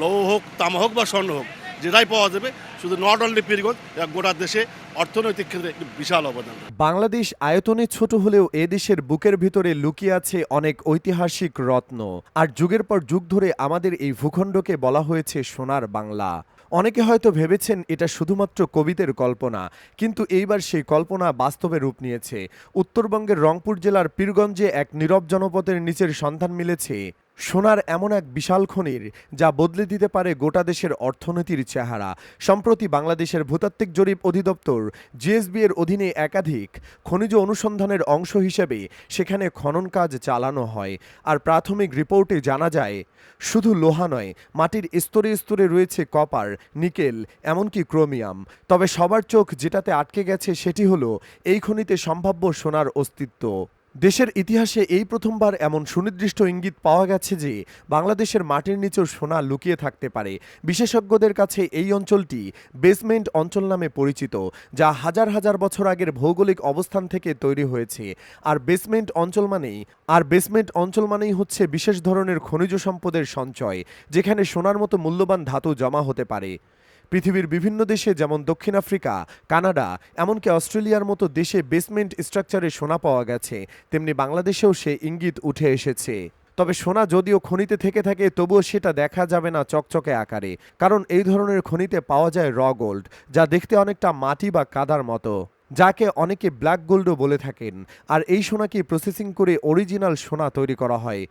লৌহ হোক, তামা হোক বা স্বর্ণ হোক, যেটাই পাওয়া যাবে, শুধু নট অনলি পীরগঞ্জ গোটা দেশে অর্থনৈতিক ক্ষেত্রে বিশাল অবদান। বাংলাদেশ আয়তনে ছোট হলেও এ দেশের বুকের ভিতরে লুকিয়ে আছে অনেক ঐতিহাসিক রত্ন। আর যুগের পর যুগ ধরে আমাদের এই ভূখণ্ডকে বলা হয়েছে সোনার বাংলা। অনেকে হয়তো ভেবেছেন এটা শুধুমাত্র কবিদের কল্পনা, কিন্তু এইবার সেই কল্পনা বাস্তবে রূপ নিয়েছে। উত্তরবঙ্গের রংপুর জেলার পীরগঞ্জে এক নীরব জনপদের নিচের সন্ধান মিলেছে। সোনার এমন এক বিশাল খনির যা বদলে দিতে পারে গোটা দেশের অর্থনীতির চেহারা। সম্প্রতি বাংলাদেশের ভূতাত্ত্বিক জরিপ অধিদপ্তর জিএসবি এর অধীনে একাধিক খনিজ অনুসন্ধানের অংশ হিসেবে সেখানে খনন কাজ চালানো হয়। আর প্রাথমিক রিপোর্টে জানা যায়, শুধু লোহা নয়, মাটির স্তরে স্তরে রয়েছে কপার, নিকেল, এমনকি ক্রোমিয়াম। তবে সবার চোখ যেটাতে আটকে গেছে সেটি হলো এই খনিতে সম্ভাব্য সোনার অস্তিত্ব। দেশের ইতিহাসে এই প্রথমবার এমন সুনির্দিষ্ট ইঙ্গিত পাওয়া গেছে যে বাংলাদেশের মাটির নিচেও সোনা লুকিয়ে থাকতে পারে। বিশেষজ্ঞদের কাছে এই অঞ্চলটি বেসমেন্ট অঞ্চল নামে পরিচিত, যা হাজার হাজার বছর আগের ভৌগোলিক অবস্থান থেকে তৈরি হয়েছে। আর বেসমেন্ট অঞ্চল মানেই, আর বেসমেন্ট অঞ্চল মানেই হচ্ছে বিশেষ ধরনের খনিজ সম্পদের সঞ্চয়, যেখানে সোনার মতো মূল্যবান ধাতু জমা হতে পারে। পৃথিবীর বিভিন্ন দেশে যেমন দক্ষিণ আফ্রিকা, কানাডা, এমনকি অস্ট্রেলিয়ার মতো দেশে বেসমেন্ট স্ট্রাকচারে সোনা পাওয়া গেছে, তেমনি বাংলাদেশেও সে ইঙ্গিত উঠে এসেছে। তবে সোনা যদিও খনিতে থেকে থাকে, তবুও সেটা দেখা যাবে না চকচকে আকারে, কারণ এই ধরনের খনিতে পাওয়া যায় র গোল্ড যা দেখতে অনেকটা মাটি বা কাদার মতো, যাকে অনেকে ব্ল্যাক গোল্ডও বলে থাকেন, আর এই সোনাকে প্রসেসিং করে অরিজিনাল সোনা তৈরি করা হয়।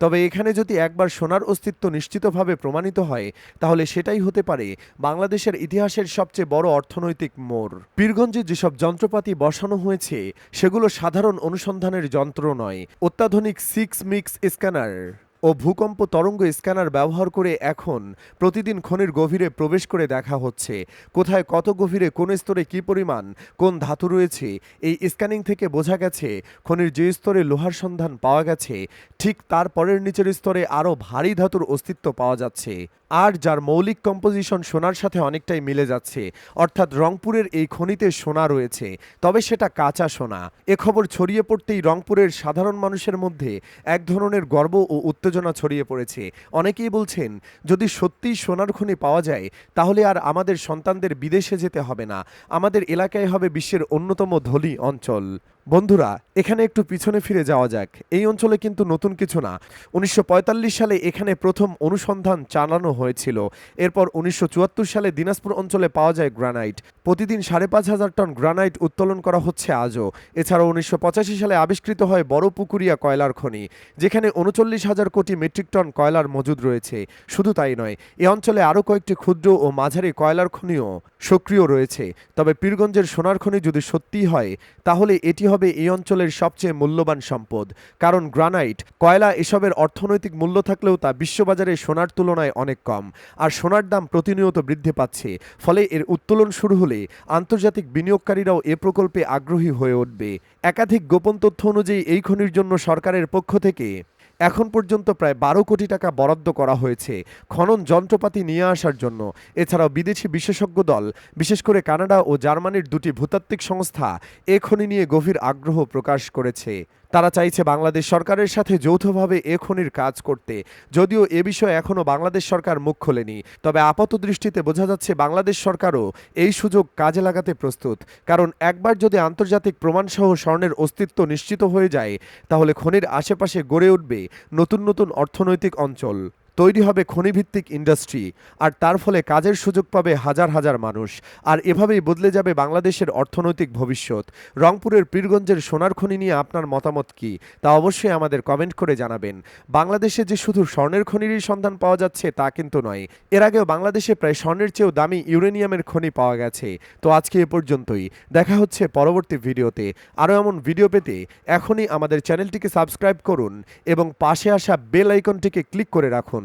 তবে এখানে যদি একবার সোনার অস্তিত্ব নিশ্চিতভাবে প্রমাণিত হয়, তাহলে সেটাই হতে পারে বাংলাদেশের ইতিহাসের সবচেয়ে বড় অর্থনৈতিক মোড়। পীরগঞ্জে যেসব যন্ত্রপাতি বসানো হয়েছে, সেগুলো সাধারণ অনুসন্ধানের যন্ত্র নয়, অত্যাধুনিক সিক্স মিক্স স্ক্যানার ও ভূকম্প তরঙ্গ স্ক্যানার ব্যবহার করে এখন প্রতিদিন খনির গভীরে প্রবেশ করে দেখা হচ্ছে। কোথায় কত গভীরে, কোন স্তরে কি পরিমাণ, কোন ধাতু রয়েছে, এই স্ক্যানিং থেকে বোঝা গেছে, খনির যে স্তরে লোহার সন্ধান পাওয়া গেছে, ঠিক তার পরের নিচের স্তরে আরও ভারী ধাতুর অস্তিত্ব পাওয়া যাচ্ছে। আর যার মৌলিক কম্পোজিশন সোনার সাথে অনেকটাই মিলে যাচ্ছে, অর্থাৎ রংপুরের এই খনিতে সোনা রয়েছে, তবে সেটা কাঁচা সোনা। এ খবর ছড়িয়ে পড়তেই রংপুরের সাধারণ মানুষের মধ্যে এক ধরনের গর্ব ও উত্তেজনা ছড়িয়ে পড়েছে। অনেকেই বলছেন, যদি সত্যিই সোনার খনি পাওয়া যায়, তাহলে আর আমাদের সন্তানদের বিদেশে যেতে হবে না। আমাদের এলাকায় হবে বিশ্বের অন্যতম ধনী অঞ্চল। বন্ধুরা, এখানে একটু পিছনে ফিরে যাওয়া যাক। এই অঞ্চলে কিন্তু নতুন কিছু না। উনিশশো পঁয়তাল্লিশ সালে এখানে প্রথম অনুসন্ধান চালানো হয়েছিল। এরপর উনিশশো চুয়াত্তর সালে দিনাজপুর অঞ্চলে পাওয়া যায় গ্রানাইট। প্রতিদিন সাড়ে পাঁচ হাজার টন গ্রানাইট উত্তোলন করা হচ্ছে আজও। এছাড়াও উনিশশো পঁচাশি সালে আবিষ্কৃত হয় বড় পুকুরিয়া কয়লার খনি, যেখানে উনচল্লিশ হাজার কোটি মেট্রিক টন কয়লার মজুদ রয়েছে। শুধু তাই নয়, এ অঞ্চলে আরও কয়েকটি ক্ষুদ্র ও মাঝারি কয়লার খনিও সক্রিয় রয়েছে। তবে পীরগঞ্জের সোনার খনি যদি সত্যি হয়, তাহলে এটি হবে এই অঞ্চলের সবচেয়ে মূল্যবান সম্পদ। কারণ গ্রানাইট, কয়লা এসবের অর্থনৈতিক মূল্য থাকলেও তা বিশ্ববাজারে সোনার তুলনায় অনেক কম। আর সোনার দাম প্রতিনিয়ত বৃদ্ধি পাচ্ছে। ফলে এর উত্তোলন শুরু হলে আন্তর্জাতিক বিনিয়োগকারীরাও এ প্রকল্পে আগ্রহী হয়ে উঠবে। একাধিক গোপন তথ্য অনুযায়ী এই খনির জন্য সরকারের পক্ষ থেকে এখন পর্যন্ত প্রায় বারো কোটি টাকা বরাদ্দ করা হয়েছে খনন যন্ত্রপাতি নিয়ে আসার জন্য। এছাড়াও বিদেশি বিশেষজ্ঞ দল, বিশেষ করে কানাডা ও জার্মানির দুটি ভূতাত্ত্বিক সংস্থা এ খনি নিয়ে গভীর আগ্রহ প্রকাশ করেছে। তারা চাইছে বাংলাদেশ সরকারের সাথে যৌথভাবে এ খনির কাজ করতে। যদিও এ বিষয়ে এখনও বাংলাদেশ সরকার মুখ খোলেনি। তবে আপাত দৃষ্টিতে বোঝা যাচ্ছে বাংলাদেশ সরকারও এই সুযোগ কাজে লাগাতে প্রস্তুত। কারণ একবার যদি আন্তর্জাতিক প্রমাণসহ স্বর্ণের অস্তিত্ব নিশ্চিত হয়ে যায়, তাহলে খনির আশেপাশে গড়ে উঠবে নতুন নতুন অর্থনৈতিক অঞ্চল। তৈরি হবে খনিভিত্তিক ইন্ডাস্ট্রি, আর তার ফলে কাজের সুযোগ পাবে হাজার হাজার মানুষ। আর এভাবেই বদলে যাবে বাংলাদেশের অর্থনৈতিক ভবিষ্যৎ। রংপুরের পীরগঞ্জের সোনার খনি নিয়ে আপনার মতামত কি? তা অবশ্যই আমাদের কমেন্ট করে জানাবেন। বাংলাদেশে যে শুধু স্বর্ণের খনিরই সন্ধান পাওয়া যাচ্ছে, তা কিন্তু নয়। এর আগেও বাংলাদেশে প্রায় স্বর্ণের চেয়েও দামি ইউরেনিয়ামের খনি পাওয়া গেছে। তো আজকে এ পর্যন্তই। দেখা হচ্ছে পরবর্তী ভিডিওতে। আরও এমন ভিডিও পেতে এখনই আমাদের চ্যানেলটিকে সাবস্ক্রাইব করুন এবং পাশে আসা বেল আইকনটিকে ক্লিক করে রাখুন।